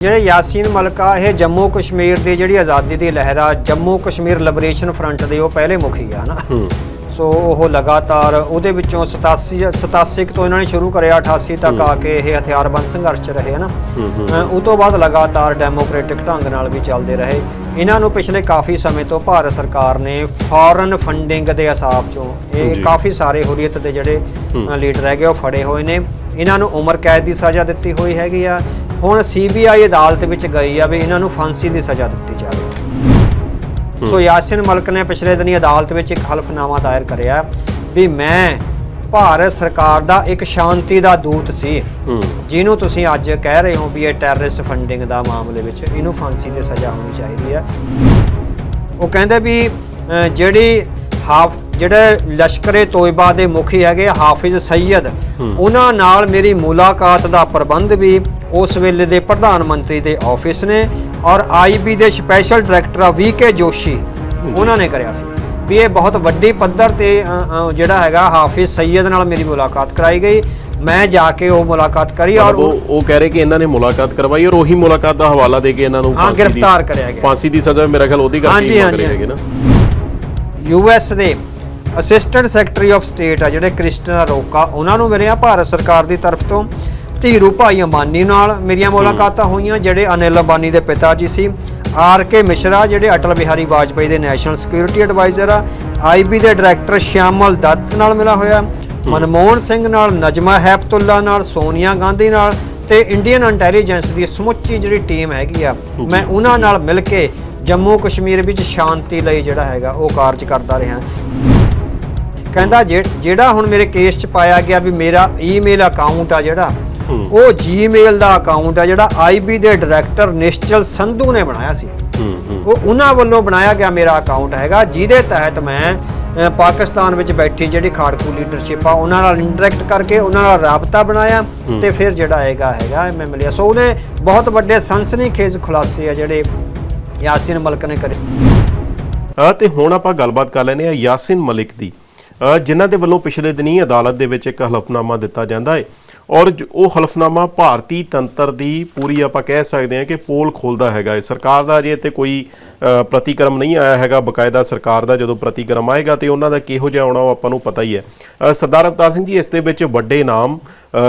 ਜਿਹੜੇ ਯਾਸੀਨ ਮਲਕਾ ਇਹ ਜੰਮੂ ਕਸ਼ਮੀਰ ਦੀ ਜਿਹੜੀ ਆਜ਼ਾਦੀ ਦੀ ਲਹਿਰ ਆ ਜੰਮੂ ਕਸ਼ਮੀਰ ਲਿਬਰੇਸ਼ਨ ਫਰੰਟ ਦੇ ਉਹ ਪਹਿਲੇ ਮੁਖੀ ਆ ਹਨਾ? ਹੂੰ। ਸੋ ਉਹ ਲਗਾਤਾਰ ਉਹਦੇ ਵਿੱਚੋਂ 87 87 ਕੁ ਤੋਂ ਇਹਨਾਂ ਨੇ ਸ਼ੁਰੂ ਕਰਿਆ 88 ਤੱਕ ਆ ਕੇ ਇਹ ਹਥਿਆਰਬੰਦ ਸੰਘਰਸ਼ 'ਚ ਰਹੇ ਅ, ਉਹ ਤੋਂ ਬਾਅਦ ਲਗਾਤਾਰ ਡੈਮੋਕ੍ਰੈਟਿਕ ਢੰਗ ਨਾਲ ਵੀ ਚੱਲਦੇ ਰਹੇ। ਇਹਨਾਂ ਨੂੰ ਪਿਛਲੇ ਕਾਫੀ ਸਮੇਂ ਤੋਂ ਭਾਰਤ ਸਰਕਾਰ ਨੇ ਫੋਰਨ ਫੰਡਿੰਗ ਦੇ ਹਿਸਾਬ ਚੋਂ। ਇਹ ਕਾਫੀ ਸਾਰੇ ਹੁਰੀਅਤ ਦੇ ਜਿਹੜੇ ਲੀਡਰ ਹੈਗੇ ਉਹ ਫੜੇ ਹੋਏ ਨੇ। ਇਹਨਾਂ ਨੂੰ ਉਮਰ ਕੈਦ ਦੀ ਸਜ਼ਾ ਦਿੱਤੀ ਹੋਈ ਹੈਗੀ ਆ। ਹੁਣ ਸੀਬੀਆਈ ਅਦਾਲਤ ਵਿੱਚ ਗਈ ਆ ਵੀ ਇਹਨਾਂ ਨੂੰ ਫਾਂਸੀ ਦੀ ਸਜ਼ਾ ਦਿੱਤੀ ਜਾਵੇ। ਸੋ ਯਾਸਿਨ ਮਲਕ ਨੇ ਪਿਛਲੇ ਦਿਨੀ ਅਦਾਲਤ ਵਿੱਚ ਇੱਕ ਹਲਫਨਾਮਾ ਦਾਇਰ ਕਰਿਆ ਵੀ ਮੈਂ ਭਾਰਤ ਸਰਕਾਰ ਦਾ ਇੱਕ ਸ਼ਾਂਤੀ ਦਾ ਦੂਤ ਸੀ ਜਿਹਨੂੰ ਤੁਸੀਂ ਅੱਜ ਕਹਿ ਰਹੇ ਹੋ ਵੀ ਇਹ ਟੈਰਰਿਸਟ ਫੰਡਿੰਗ ਦਾ ਮਾਮਲੇ ਵਿੱਚ ਇਹਨੂੰ ਫਾਂਸੀ ਤੇ ਸਜ਼ਾ ਹੋਣੀ ਚਾਹੀਦੀ ਹੈ ਉਹ ਕਹਿੰਦੇ ਵੀ ਜਿਹੜੀ ਹਾਫ ਜਿਹੜੇ ਲਸ਼ਕਰੇ ਤੋਇਬਾ ਦੇ ਮੁਖੀ ਹੈਗੇ ਹਾਫਿਜ਼ ਸੈਯਦ ਹੂੰ। ਉਹਨਾਂ ਨਾਲ ਮੇਰੀ ਮੁਲਾਕਾਤ ਦਾ ਪ੍ਰਬੰਧ ਵੀ ਉਸ ਵੇਲੇ ਦੇ ਪ੍ਰਧਾਨ ਮੰਤਰੀ ਦੇ ਆਫਿਸ ਨੇ ਔਰ ਆਈਬੀ ਦੇ special director V K Joshi ਉਹਨਾਂ ਨੇ ਕਰਿਆ ਸੀ। ਵੀ ਇਹ ਬਹੁਤ ਵੱਡੀ ਪੱਧਰ ਤੇ ਜਿਹੜਾ ਹੈਗਾ ਹਾਫਿਜ਼ ਸੈਯਦ ਨਾਲ ਮੇਰੀ ਮੁਲਾਕਾਤ ਕਰਾਈ ਗਈ। ਮੈਂ ਜਾ ਕੇ ਉਹ ਮੁਲਾਕਾਤ ਕਰੀ ਔਰ ਉਹ ਉਹ ਕਹਿ ਰਹੇ ਕਿ ਇਹਨਾਂ ਨੇ ਮੁਲਾਕਾਤ ਕਰਵਾਈ ਔਰ ਉਹੀ ਮੁਲਾਕਾਤ ਦਾ ਹਵਾਲਾ ਦੇ ਕੇ ਇਹਨਾਂ ਨੂੰ ਹਾਂ, ਫਾਂਸੀ ਦੀ- ਗ੍ਰਿਫਤਾਰ ਕਰਿਆ ਗਿਆ। ਫਾਂਸੀ ਦੀ ਸਜ਼ਾ ਮੇਰਾ ਖਿਆਲ ਉਹਦੀ ਕਰਕੇ ਹਾਂਜੀ, ਹੀ ਹਾਂਜੀ, ਹੈਗੇ ਨਾ। ਯੂਐਸ ਦੇ ਅਸਿਸਟੈਂਟ ਸੈਕਟਰੀ ਆਫ ਸਟੇਟ ਆ ਜਿਹੜੇ ਕ੍ਰਿਸਟਨ ਰੋਕਾ ਉਹਨਾਂ ਨੂੰ ਮਿਲਿਆ ਭਾਰਤ ਸਰਕਾਰ ਦੀ ਤਰਫ ਤੋਂ। ਧੀਰੂ ਭਾਈ ਅੰਬਾਨੀ ਨਾਲ ਮੇਰੀਆਂ ਮੁਲਾਕਾਤਾਂ ਹੋਈਆਂ ਜਿਹੜੇ ਅਨਿਲ ਅੰਬਾਨੀ ਦੇ ਪਿਤਾ ਜੀ ਸੀ ਆਰ ਕੇ ਮਿਸ਼ਰਾ ਜਿਹੜੇ ਅਟਲ ਬਿਹਾਰੀ ਵਾਜਪੇਈ ਦੇ ਨੈਸ਼ਨਲ ਸਿਕਿਉਰਿਟੀ ਐਡਵਾਈਜ਼ਰ ਆ ਆਈਬੀ ਦੇ ਡਾਇਰੈਕਟਰ ਸ਼ਿਆਮਲ ਦੱਤ ਨਾਲ ਮਿਲਾ ਹੋਇਆ ਮਨਮੋਹਨ ਸਿੰਘ ਨਾਲ ਨਜਮਾ ਹੈਪਤੁੱਲਾ ਨਾਲ ਸੋਨੀਆ ਗਾਂਧੀ ਨਾਲ ਤੇ ਇੰਡੀਅਨ ਇੰਟੈਲੀਜੈਂਸ ਦੀ ਸਮੁੱਚੀ ਜਿਹੜੀ ਟੀਮ ਹੈਗੀ ਆ ਮੈਂ ਉਹਨਾਂ ਨਾਲ ਮਿਲ ਕੇ ਜੰਮੂ ਕਸ਼ਮੀਰ ਵਿੱਚ ਸ਼ਾਂਤੀ ਲਈ ਜਿਹੜਾ ਹੈਗਾ ਉਹ ਕਾਰਜ ਕਰਦਾ ਰਿਹਾ। ਕਹਿੰਦਾ ਜਿਹੜਾ ਹੁਣ ਮੇਰੇ ਕੇਸ 'ਚ ਪਾਇਆ ਗਿਆ ਵੀ ਮੇਰਾ ਈਮੇਲ ਅਕਾਊਂਟ ਆ ਜਿਹੜਾ। ਉਹ ਜੀਮੇਲ ਦਾ ਅਕਾਊਂਟ ਆ ਜਿਹੜਾ ਆਈਬੀ ਦੇ ਡਾਇਰੈਕਟਰ ਨਿਸ਼ਚਲ ਸੰਧੂ ਨੇ ਬਣਾਇਆ ਸੀ। ਹੂੰ ਹੂੰ। ਉਹ ਉਹਨਾਂ ਵੱਲੋਂ ਬਣਾਇਆ ਗਿਆ ਮੇਰਾ ਅਕਾਊਂਟ ਹੈਗਾ ਜਿਹਦੇ ਤਹਿਤ ਮੈਂ ਪਾਕਿਸਤਾਨ ਵਿੱਚ ਬੈਠੀ ਜਿਹੜੀ ਖਾੜਕੂ ਲੀਡਰਸ਼ਿਪ ਆ ਉਹਨਾਂ ਨਾਲ ਇੰਟਰੈਕਟ ਕਰਕੇ ਉਹਨਾਂ ਨਾਲ ਰਾਬਤਾ ਬਣਾਇਆ ਹੂੰ। ਤੇ ਫਿਰ ਜਿਹੜਾ ਹੈਗਾ ਹੈਗਾ ਮੈਂ ਮਿਲਿਆ ਸੋ ਉਹਨੇ ਬਹੁਤ ਵੱਡੇ ਸਨਸਨੀਖੇਜ਼ ਖੁਲਾਸੇ ਆ ਜਿਹੜੇ ਯਾਸਿਨ ਮਲਕ ਨੇ ਕਰੇ। ਆ ਤੇ ਹੁਣ ਆਪਾਂ ਗੱਲਬਾਤ ਕਰ ਲੈਨੇ ਆ ਯਾਸਿਨ ਮਲਿਕ ਦੀ। ਜਿਨ੍ਹਾਂ ਦੇ ਵੱਲੋਂ ਪਿਛਲੇ ਦਿਨੀ ਅਦਾਲਤ ਦੇ ਵਿੱਚ ਇੱਕ ਹਲਫਨਾਮਾ ਦਿੱਤਾ ਜਾਂਦਾ ਹੈ। ਔਰ ਉਹ ਹਲਫਨਾਮਾ ਭਾਰਤੀ ਤੰਤਰ ਦੀ ਪੂਰੀ ਆਪਾਂ ਕਹਿ ਸਕਦੇ ਹਾਂ ਕਿ ਪੋਲ ਖੋਲਦਾ ਹੈਗਾ ਹੈ। ਸਰਕਾਰ ਦਾ ਅਜੇ ਤੇ ਕੋਈ ਪ੍ਰਤੀਕਰਮ ਨਹੀਂ ਆਇਆ ਹੈਗਾ। ਬਕਾਇਦਾ ਸਰਕਾਰ ਦਾ ਜਦੋਂ ਪ੍ਰਤੀਕਰਮ ਆਏਗਾ ਤੇ ਉਹਨਾਂ ਦਾ ਕਿਹੋ ਜਿਹਾ ਆਉਣਾ ਉਹ ਆਪਾਂ ਨੂੰ ਪਤਾ ਹੀ ਹੈ। ਸਰਦਾਰ ਅਵਤਾਰ ਸਿੰਘ ਜੀ, ਇਸ ਦੇ ਵਿੱਚ ਵੱਡੇ ਨਾਮ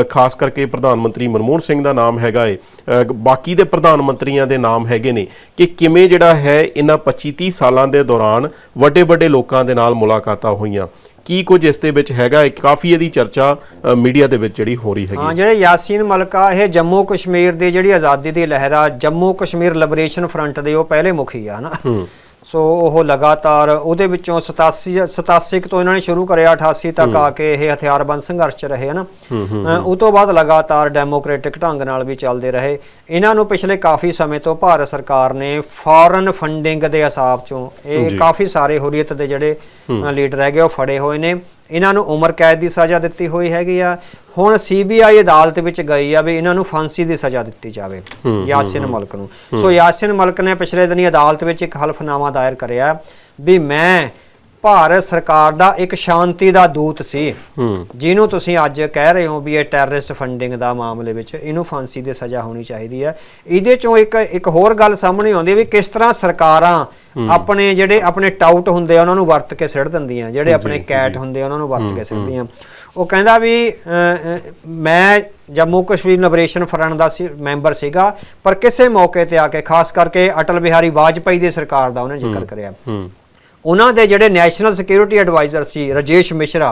ਖਾਸ ਕਰਕੇ ਪ੍ਰਧਾਨ ਮੰਤਰੀ ਮਨਮੋਹਨ ਸਿੰਘ ਦਾ ਨਾਮ ਹੈਗਾ ਏ। ਬਾਕੀ ਦੇ ਪ੍ਰਧਾਨ ਮੰਤਰੀਆਂ ਦੇ ਨਾਮ ਹੈਗੇ ਨੇ ਕਿ ਕਿਵੇਂ ਜਿਹੜਾ ਹੈ ਇਹਨਾਂ 25 30 ਸਾਲਾਂ ਦੇ ਦੌਰਾਨ ਵੱਡੇ ਵੱਡੇ ਲੋਕਾਂ ਦੇ ਨਾਲ ਮੁਲਾਕਾਤਾਂ ਹੋਈਆਂ। ਕੀ ਕੁਝ ਇਸ ਦੇ ਵਿੱਚ ਹੈਗਾ? ਇੱਕ ਕਾਫੀ ਇਹਦੀ ਚਰਚਾ ਮੀਡੀਆ ਦੇ ਵਿੱਚ ਜਿਹੜੀ ਹੋ ਰਹੀ ਹਾਂ ਹੈਗੀ ਜਿਹੜੇ ਯਾਸੀਨ ਮਲਕਾ ਇਹ ਜੰਮੂ ਕਸ਼ਮੀਰ ਦੀ ਜਿਹੜੀ ਆਜ਼ਾਦੀ ਦੀ ਲਹਿਰ ਆ ਜੰਮੂ ਕਸ਼ਮੀਰ ਲਿਬਰੇਸ਼ਨ ਫਰੰਟ ਦੇ ਉਹ ਪਹਿਲੇ ਮੁਖੀ ਆ ਹਨਾ? ਹੂੰ। ਸੋ ਉਹ ਲਗਾਤਾਰ ਉਹਦੇ ਵਿੱਚੋਂ 87 87 ਕੁ ਤੋਂ ਇਹਨਾਂ ਨੇ ਸ਼ੁਰੂ ਕਰਿਆ 88 ਤੱਕ ਆ ਕੇ ਇਹ ਹਥਿਆਰਬੰਦ ਸੰਘਰਸ਼ 'ਚ ਰਹੇ ਹਨਾ? ਉਹ ਤੋਂ ਬਾਅਦ ਲਗਾਤਾਰ ਡੈਮੋਕ੍ਰੈਟਿਕ ਢੰਗ ਨਾਲ ਵੀ ਚੱਲਦੇ ਰਹੇ। ਇਹਨਾਂ ਨੂੰ ਪਿਛਲੇ ਕਾਫੀ ਸਮੇਂ ਤੋਂ ਭਾਰਤ ਸਰਕਾਰ ਨੇ ਫੋਰਨ ਫੰਡਿੰਗ ਦੇ ਹਿਸਾਬ ਚੋਂ ਇਹ। ਕਾਫੀ ਸਾਰੇ ਹੁਰੀਅਤ ਦੇ ਜਿਹੜੇ ਲੀਡਰ ਹੈਗੇ ਉਹ ਫੜੇ ਹੋਏ ਨੇ। ਇਹਨਾਂ ਨੂੰ ਉਮਰ ਕੈਦ ਦੀ ਸਜ਼ਾ ਦਿੱਤੀ ਹੋਈ ਹੈਗੀ ਆ। ਹੁਣ ਸੀਬੀਆਈ ਅਦਾਲਤ ਵਿੱਚ ਗਈ ਆ ਵੀ ਇਹਨਾਂ ਨੂੰ ਫਾਂਸੀ ਦੀ ਸਜ਼ਾ ਦਿੱਤੀ ਜਾਵੇ ਯਾਸਿਨ ਮਲਕ ਨੂੰ। ਸੋ ਯਾਸਿਨ ਮਲਕ ਨੇ ਪਿਛਲੇ ਦਿਨੀ ਅਦਾਲਤ ਵਿੱਚ ਇੱਕ ਹਲਫਨਾਮਾ ਦਾਇਰ ਕਰਿਆ ਵੀ ਮੈਂ ਭਾਰਤ ਸਰਕਾਰ ਦਾ ਇੱਕ ਸ਼ਾਂਤੀ ਦਾ ਦੂਤ ਸੀ। ਜਿਹਨੂੰ ਤੁਸੀਂ ਅੱਜ ਕਹਿ ਰਹੇ ਹੋ ਵੀ ਇਹ ਟੈਰਰਿਸਟ ਫੰਡਿੰਗ ਦਾ ਮਾਮਲੇ ਵਿੱਚ ਇਹਨੂੰ ਫਾਂਸੀ ਦੀ ਸਜ਼ਾ ਹੋਣੀ ਚਾਹੀਦੀ ਹੈ। ਇਹਦੇ ਚੋਂ ਇੱਕ ਇੱਕ ਹੋਰ ਗੱਲ ਸਾਹਮਣੇ ਆਉਂਦੀ ਹੈ ਵੀ ਕਿਸ ਤਰ੍ਹਾਂ ਸਰਕਾਰਾਂ ਆਪਣੇ ਜਿਹੜੇ ਆਪਣੇ ਟਾਊਟ ਹੁੰਦੇ ਆ ਉਹਨਾਂ ਨੂੰ ਵਰਤ ਕੇ ਸਿੱਟ ਦਿੰਦੀਆਂ। ਜਿਹੜੇ ਆਪਣੇ ਕੈਟ ਹੁੰਦੇ ਆ ਉਹਨਾਂ ਨੂੰ ਵਰਤ ਕੇ ਸਿੱਟਦੀਆਂ। ਉਹ ਕਹਿੰਦਾ ਵੀ ਮੈਂ ਜੰਮੂ ਕਸ਼ਮੀਰ ਲਿਬਰੇਸ਼ਨ ਫਰੰਟ ਦਾ ਸੀ ਮੈਂਬਰ ਸੀਗਾ ਪਰ ਕਿਸੇ ਮੌਕੇ ਤੇ ਆ ਕੇ ਖਾਸ ਕਰਕੇ ਅਟਲ ਬਿਹਾਰੀ ਵਾਜਪੇਈ ਦੀ ਸਰਕਾਰ ਦਾ ਉਹਨੇ ਜ਼ਿਕਰ ਕਰਿਆ। ਹੂੰ। ਉਹਨਾਂ ਦੇ ਜਿਹੜੇ ਨੈਸ਼ਨਲ ਸਿਕਿਉਰਿਟੀ ਐਡਵਾਈਜ਼ਰ ਸੀ ਰਜੇਸ਼ ਮਿਸ਼ਰਾ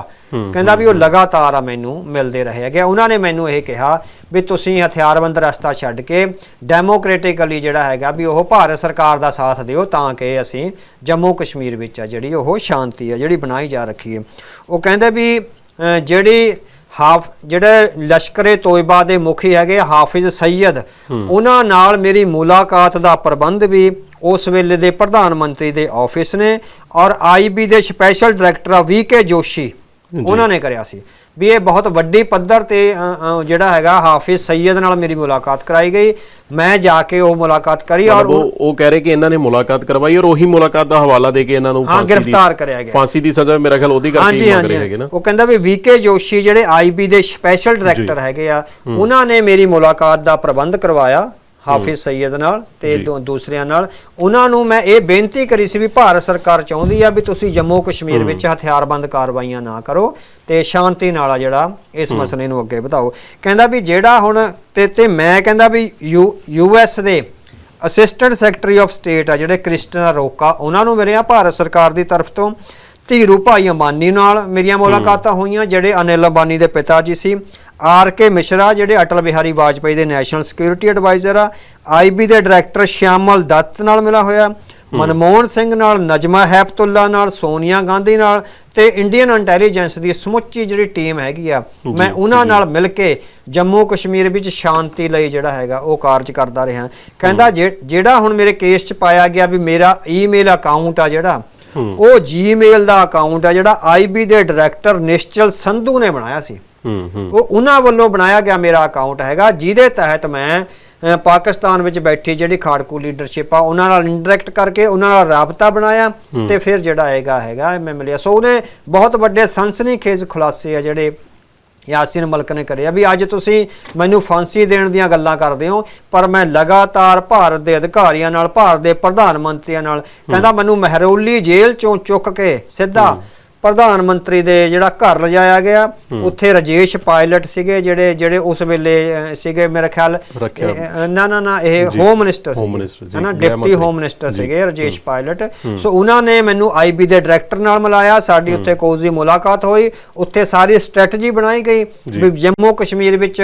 ਕਹਿੰਦਾ ਵੀ ਉਹ ਲਗਾਤਾਰ ਆ ਮੈਨੂੰ ਮਿਲਦੇ ਰਹੇ ਹੈਗੇ। ਉਹਨਾਂ ਨੇ ਮੈਨੂੰ ਇਹ ਕਿਹਾ ਵੀ ਤੁਸੀਂ ਹਥਿਆਰਬੰਦ ਰਸਤਾ ਛੱਡ ਕੇ ਡੈਮੋਕ੍ਰੈਟਿਕਲੀ ਜਿਹੜਾ ਹੈਗਾ ਵੀ ਉਹ ਭਾਰਤ ਸਰਕਾਰ ਦਾ ਸਾਥ ਦਿਓ ਤਾਂ ਕਿ ਅਸੀਂ ਜੰਮੂ ਕਸ਼ਮੀਰ ਵਿੱਚ ਆ ਜਿਹੜੀ ਉਹ ਸ਼ਾਂਤੀ ਆ ਜਿਹੜੀ ਬਣਾਈ ਜਾ ਰੱਖੀ ਹੈ। ਉਹ ਕਹਿੰਦੇ ਵੀ ਜਿਹੜੀ ਹਾਫ ਜਿਹੜੇ ਲਸ਼ਕਰੇ ਤੋਇਬਾ ਦੇ ਮੁਖੀ ਹੈਗੇ ਹਾਫਿਜ਼ ਸੈਯਦ ਉਹਨਾਂ ਨਾਲ ਮੇਰੀ ਮੁਲਾਕਾਤ ਦਾ ਪ੍ਰਬੰਧ ਵੀ ਉਸ ਵੇਲੇ ਦੇ ਪ੍ਰਧਾਨ ਮੰਤਰੀ ਦੇ ਆਫਿਸ ਨੇ ਔਰ ਆਈਬੀ ਦੇ special director V K Joshi ਉਹਨਾਂ ਨੇ ਕਰਿਆ ਸੀ। ਵੀ ਇਹ ਬਹੁਤ ਵੱਡੀ ਪੱਧਰ ਤੇ ਜਿਹੜਾ ਹੈਗਾ ਹਾਫਿਜ਼ ਸੈਯਦ ਨਾਲ ਮੇਰੀ ਮੁਲਾਕਾਤ ਕਰਾਈ ਗਈ। ਮੈਂ ਜਾ ਕੇ ਉਹ ਮੁਲਾਕਾਤ ਕਰੀ ਔਰ ਉਹ ਉਹ ਕਹਿ ਰਹੇ ਕਿ ਇਹਨਾਂ ਨੇ ਮੁਲਾਕਾਤ ਕਰਵਾਈ ਔਰ ਉਹੀ ਮੁਲਾਕਾਤ ਦਾ ਹਵਾਲਾ ਦੇ ਕੇ ਇਹਨਾਂ ਨੂੰ ਫਾਂਸੀ ਦੀ- ਗ੍ਰਿਫਤਾਰ ਕਰਿਆ ਗਿਆ। ਫਾਂਸੀ ਦੀ ਸਜ਼ਾ ਮੇਰਾ ਖਿਆਲ ਉਹਦੀ ਕਰਕੇ ਹੀ ਮੰਗ ਰਹੇ ਹੈਗੇ ਨਾ। ਉਹ ਕਹਿੰਦਾ ਵੀ ਵੀਕੇ ਜੋਸ਼ੀ ਜਿਹੜੇ ਆਈਬੀ ਦੇ ਸਪੈਸ਼ਲ ਡਾਇਰੈਕਟਰ ਹੈਗੇ ਆ ਉਹਨਾਂ ਨੇ ਮੇਰੀ ਮੁਲਾਕਾਤ ਦਾ ਪ੍ਰਬੰਧ ਕਰਵਾਇਆ। ਹਾਫਿਜ਼ ਸੈਦ ਨਾਲ ਤੇ ਜੀ। ਦੂ- ਦੂਸਰਿਆਂ ਨਾਲ। ਉਹਨਾਂ ਨੂੰ ਮੈਂ ਇਹ ਬੇਨਤੀ ਕਰੀ ਸੀ ਵੀ ਭਾਰਤ ਸਰਕਾਰ ਚਾਹੁੰਦੀ ਆ ਵੀ ਤੁਸੀਂ ਜੰਮੂ ਕਸ਼ਮੀਰ ਵਿੱਚ ਹਥਿਆਰਬੰਦ ਕਾਰਵਾਈਆਂ ਨਾ ਕਰੋ ਤੇ ਸ਼ਾਂਤੀ ਨਾਲ ਆ ਜਿਹੜਾ ਇਸ ਮਸਲੇ ਨੂੰ ਅੱਗੇ ਵਧਾਓ। ਕਹਿੰਦਾ ਵੀ ਜਿਹੜਾ ਹੁਣ ਤੇ ਤੇ ਮੈਂ ਕਹਿੰਦਾ ਵੀ ਯੂ ਐਸ ਦੇ ਅਸਿਸਟੈਂਟ ਸੈਕਟਰੀ ਆਫ ਸਟੇਟ ਆ ਜਿਹੜੇ ਕ੍ਰਿਸਟਨਾ ਰੋਕਾ ਉਹਨਾਂ ਨੂੰ ਮੇਰੇ ਆ ਭਾਰਤ ਸਰਕਾਰ ਦੀ ਤਰਫ ਤੋਂ ਧੀਰੂ ਭਾਈ ਅੰਬਾਨੀ ਨਾਲ ਮੇਰੀਆਂ ਮੁਲਾਕਾਤਾਂ ਹੋਈਆਂ ਜਿਹੜੇ ਅਨਿਲ ਅੰਬਾਨੀ ਦੇ ਪਿਤਾ ਜੀ ਸੀ ਆਰ ਕੇ ਮਿਸ਼ਰਾ ਜਿਹੜੇ ਅਟਲ ਬਿਹਾਰੀ ਵਾਜਪੇਈ ਦੇ ਨੈਸ਼ਨਲ ਸਿਕਿਉਰਿਟੀ ਐਡਵਾਈਜ਼ਰ ਆ ਆਈਬੀ ਦੇ ਡਾਇਰੈਕਟਰ ਸ਼ਿਆਮਲ ਦੱਤ ਨਾਲ ਮਿਲਾ ਹੋਇਆ। ਮਨਮੋਹਨ ਸਿੰਘ ਨਾਲ ਨਜਮਾ ਹੈਪਤੁੱਲਾ ਨਾਲ ਸੋਨੀਆ ਗਾਂਧੀ ਨਾਲ ਤੇ ਇੰਡੀਅਨ ਇੰਟੈਲੀਜੈਂਸ ਦੀ ਸਮੁੱਚੀ ਜਿਹੜੀ ਟੀਮ ਹੈਗੀ ਆ ਮੈਂ ਉਹਨਾਂ। ਨਾਲ ਮਿਲ ਕੇ ਜੰਮੂ ਕਸ਼ਮੀਰ ਵਿੱਚ ਸ਼ਾਂਤੀ ਲਈ ਜਿਹੜਾ ਹੈਗਾ ਉਹ ਕਾਰਜ ਕਰਦਾ ਰਿਹਾ। ਕਹਿੰਦਾ ਜਿਹੜਾ ਹੁਣ ਮੇਰੇ ਕੇਸ 'ਚ ਪਾਇਆ ਗਿਆ ਵੀ ਮੇਰਾ ਈਮੇਲ ਅਕਾਊਂਟ ਆ ਜਿਹੜਾ ਉਹ ਜੀਮੇਲ ਦਾ ਅਕਾਊਂਟ ਆ ਜਿਹੜਾ ਆਈਬੀ ਦੇ ਡਾਇਰੈਕਟਰ ਨਿਸ਼ਚਲ ਸੰਧੂ ਨੇ ਬਣਾਇਆ ਸੀ। ਉਹ ਉਹਨਾਂ ਵੱਲੋਂ ਬਣਾਇਆ ਗਿਆ ਮੇਰਾ ਅਕਾਊਂਟ ਹੈਗਾ ਜਿਹਦੇ ਤਹਿਤ ਮੈਂ ਪਾਕਿਸਤਾਨ ਵਿੱਚ ਬੈਠੀ ਜਿਹੜੀ ਖਾੜਕੂ ਲੀਡਰਸ਼ਿਪ ਆ ਉਹਨਾਂ ਨਾਲ ਇੰਟਰੈਕਟ ਕਰਕੇ ਉਹਨਾਂ ਨਾਲ ਰਾਬਤਾ ਬਣਾਇਆ ਤੇ ਫਿਰ ਜਿਹੜਾ ਹੈਗਾ ਹੈਗਾ ਮੈਂ ਮਿਲਿਆ ਸੋ ਉਹਨੇ ਬਹੁਤ ਵੱਡੇ ਸਨਸਨੀਖੇਜ਼ ਖੁਲਾਸੇ ਆ ਜਿਹੜੇ ਯਾਸੀਨ ਮਲਕ ਨੇ ਕਰਿਆ ਵੀ ਅੱਜ ਤੁਸੀਂ ਮੈਨੂੰ ਫਾਂਸੀ ਦੇਣ ਦੀਆਂ ਗੱਲਾਂ ਕਰਦੇ ਹੋ ਪਰ ਮੈਂ ਲਗਾਤਾਰ ਭਾਰਤ ਦੇ ਅਧਿਕਾਰੀਆਂ ਨਾਲ ਭਾਰਤ ਦੇ ਪ੍ਰਧਾਨ ਮੰਤਰੀਆਂ ਨਾਲ ਕਹਿੰਦਾ ਮੈਨੂੰ ਮਹਿਰੌਲੀ ਜੇਲ੍ਹ ਚੋਂ ਚੁੱਕ ਕੇ ਸਿੱਧਾ ਪ੍ਰਧਾਨ ਮੰਤਰੀ ਦੇ ਜਿਹੜਾ ਘਰ ਲਿਜਾਇਆ ਗਿਆ ਉੱਥੇ ਰਜੇਸ਼ ਪਾਇਲਟ ਸੀਗੇ ਜਿਹੜੇ ਜਿਹੜੇ ਉਸ ਵੇਲੇ ਸੀਗੇ ਮੇਰੇ ਖਿਆਲ ਨਾ ਨਾ ਨਾ ਇਹ। ਹੋਮ ਮਿਨਿਸਟਰ ਜੀ, ਹਨਾ ਡਿਪਟੀ। Home minister. ਸੀਗੇ ਰਜੇਸ਼ ਪਾਇਲਟ ਸੋ ਉਹਨਾਂ ਨੇ ਮੈਨੂੰ ਆਈਬੀ ਦੇ ਡਾਇਰੈਕਟਰ ਨਾਲ ਮਿਲਾਇਆ ਸਾਡੀ ਉੱਥੇ ਕੋਜ਼ੀ ਮੁਲਾਕਾਤ ਹੋਈ ਉੱਥੇ ਸਾਰੀ ਸਟ੍ਰੈਟਜੀ ਬਣਾਈ ਗਈ। ਵੀ ਜੰਮੂ ਕਸ਼ਮੀਰ ਵਿੱਚ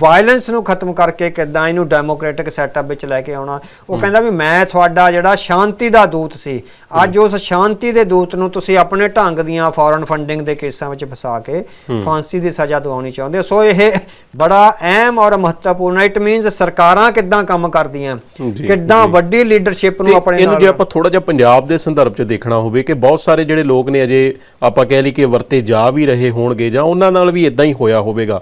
ਵਾਇਲੈਂਸ ਨੂੰ ਖਤਮ ਕਰਕੇ ਕਿੱਦਾਂ ਇਹਨੂੰ ਡੈਮੋਕ੍ਰੈਟਿਕ ਸੈਟਅਪ ਵਿੱਚ ਲੈ ਕੇ ਆਉਣਾ ਉਹ ਕਹਿੰਦਾ ਵੀ ਮੈਂ ਤੁਹਾਡਾ ਜਿਹੜਾ ਸ਼ਾਂਤੀ ਦਾ ਦੂਤ ਸੀ ਅੱਜ ਉਸ ਸ਼ਾਂਤੀ ਦੇ ਦੂਤ ਨੂੰ ਤੁਸੀਂ ਆਪਣੇ ਢੰਗ ਦੀਆਂ ਫੋਰਨ ਫੰਡਿੰਗ ਦੇ ਕੇਸਾਂ ਵਿੱਚ ਫਸਾ ਕੇ ਫਾਂਸੀ ਦੀ ਸਜ਼ਾ ਦਿਵਾਉਣੀ ਚਾਹੁੰਦੇ। ਸੋ ਇਹ ਬੜਾ ਅਹਿਮ ਔਰ ਮਹੱਤਵਪੂਰਨ ਇਟ ਮੀਨਸ ਸਰਕਾਰਾਂ ਕਿੱਦਾਂ ਕੰਮ ਕਰਦੀਆਂ ਕਿੱਦਾਂ। ਵੱਡੀ ਲੀਡਰਸ਼ਿਪ ਨੂੰ ਆਪਣੇ ਇਹਨੂੰ ਜੇ ਆਪਾਂ ਥੋੜਾ ਜਿਹਾ ਪੰਜਾਬ ਦੇ ਸੰਦਰਭ 'ਚ ਦੇਖਣਾ ਹੋਵੇ ਕਿ ਬਹੁਤ ਸਾਰੇ ਜਿਹੜੇ ਲੋਕ ਨੇ ਅਜੇ ਆਪਾਂ ਕਹਿ ਲਈ ਕਿ ਵਰਤੇ ਜਾ ਵੀ ਰਹੇ ਹੋਣਗੇ ਜਾਂ ਉਹਨਾਂ ਨਾਲ ਵੀ ਇਦਾਂ ਹੀ ਹੋਇਆ ਹੋਵੇਗਾ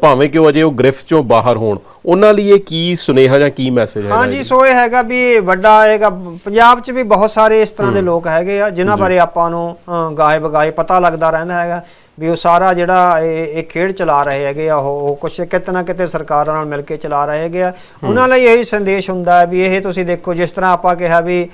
ਭਾਵੇਂ ਕਿ ਉਹ ਅਜੇ ਉਹ ਗ੍ਰਿਫਤ 'ਚੋਂ ਬਾਹਰ ਹੋਣ ਉਹਨਾਂ ਲਈ ਇਹ ਕੀ ਸੁਨੇਹਾ ਜਾਂ ਕੀ ਮੈਸੇਜ ਹੈ ਹਾਂਜੀ ਸੋ ਇਹ ਹੈਗਾ ਵੀ ਵੱਡਾ ਹੈਗਾ ਪੰਜਾਬ 'ਚ ਵੀ ਬਹੁਤ ਸਾਰੇ ਇਸ ਤਰ੍ਹਾਂ ਦੇ ਲੋਕ ਹੈਗੇ ਆ ਜਿਨ੍ਹਾਂ ਬਾਰੇ ਆਪਾਂ ਨੂੰ ਗਾਏ ਬਗਾਏ ਪਤਾ ਲੱਗਦਾ ਰਹਿੰਦਾ ਹੈਗਾ ਵੀ ਉਹ ਸਾਰਾ ਜਿਹੜਾ ਇਹ ਇਹ ਖੇਡ ਚਲਾ ਰਹੇ ਹੈਗੇ ਆ ਉਹ ਕੁਛ ਕਿਤੇ ਨਾ ਕਿਤੇ ਸਰਕਾਰਾਂ ਨਾਲ ਮਿਲ ਕੇ ਚਲਾ ਰਹੇ ਹੈਗੇ ਆ। ਉਹਨਾਂ ਲਈ ਇਹੀ ਸੰਦੇਸ਼ ਹੁੰਦਾ ਹੈ ਵੀ ਇਹ ਤੁਸੀਂ ਦੇਖੋ ਜਿਸ ਤਰ੍ਹਾਂ ਆਪਾਂ ਕਿਹਾ ਵੀ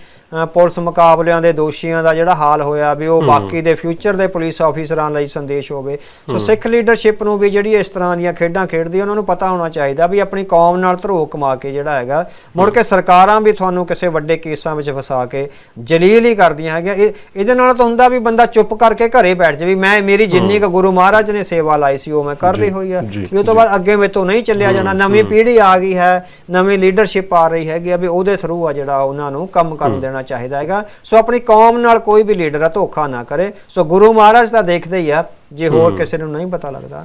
ਪੁਲਿਸ ਮੁਕਾਬਲਿਆਂ ਦੇ ਦੋਸ਼ੀਆਂ ਦਾ ਜਿਹੜਾ ਹਾਲ ਹੋਇਆ ਵੀ ਉਹ ਬਾਕੀ ਦੇ ਫਿਊਚਰ ਦੇ ਪੁਲਿਸ ਆਫੀਸਰਾਂ ਲਈ ਸੰਦੇਸ਼ ਹੋਵੇ। ਸੋ ਸਿੱਖ ਲੀਡਰਸ਼ਿਪ ਨੂੰ ਵੀ ਜਿਹੜੀ ਇਸ ਤਰ੍ਹਾਂ ਦੀਆਂ ਖੇਡਾਂ ਖੇਡਦੀ ਉਹਨਾਂ ਨੂੰ ਪਤਾ ਹੋਣਾ ਚਾਹੀਦਾ ਵੀ ਆਪਣੀ ਕੌਮ ਨਾਲ ਧਰੋਹ ਕਮਾ ਕੇ ਜਿਹੜਾ ਹੈਗਾ ਮੁੜ ਕੇ ਸਰਕਾਰਾਂ ਵੀ ਤੁਹਾਨੂੰ ਕਿਸੇ ਵੱਡੇ ਕੇਸਾਂ ਵਿੱਚ ਫਸਾ ਕੇ ਜਲੀਲ ਹੀ ਕਰਦੀਆਂ ਹੈਗੀਆਂ। ਇਹ ਇਹਦੇ ਨਾਲ ਤਾਂ ਹੁੰਦਾ ਵੀ ਬੰਦਾ ਚੁੱਪ ਕਰਕੇ ਘਰੇ ਬੈਠ ਜਾਵੇ ਮੈਂ ਮੇਰੀ ਜਿੰਨੀ ਕੁ ਗੁਰੂ ਮਹਾਰਾਜ ਨੇ ਸੇਵਾ ਲਾਈ ਸੀ ਉਹ ਮੈਂ ਕਰ ਰਹੀ ਹੋਈ ਆ। ਵੀ ਉਹ ਤੋਂ ਬਾਅਦ ਅੱਗੇ ਮੇਰੇ ਤੋਂ ਨਹੀਂ ਚੱਲਿਆ ਜਾਣਾ। ਨਵੀਂ ਪੀੜ੍ਹੀ ਆ ਗਈ ਹੈ ਨਵੀਂ ਲੀਡਰਸ਼ਿਪ ਆ ਰਹੀ ਹੈਗੀ ਆ ਵੀ ਉਹਦੇ ਥਰੂ ਆ ਜਿਹੜਾ ਉਹਨਾਂ ਨੂੰ ਕੰਮ ਕਰਨ ਦੇਣਾ। ਚਾਹੀਦਾ ਹੈਗਾ। ਸੋ ਆਪਣੀ ਕੌਮ ਨਾਲ ਕੋਈ ਵੀ ਲੀਡਰ ਆ ਧੋਖਾ ਨਾ ਕਰੇ। ਸੋ ਗੁਰੂ ਮਹਾਰਾਜ ਤਾਂ ਦੇਖਦੇ ਹੀ ਆ ਜੇ ਹੋਰ ਕਿਸੇ ਨੂੰ ਨਹੀਂ ਪਤਾ ਲੱਗਦਾ ਨਾ।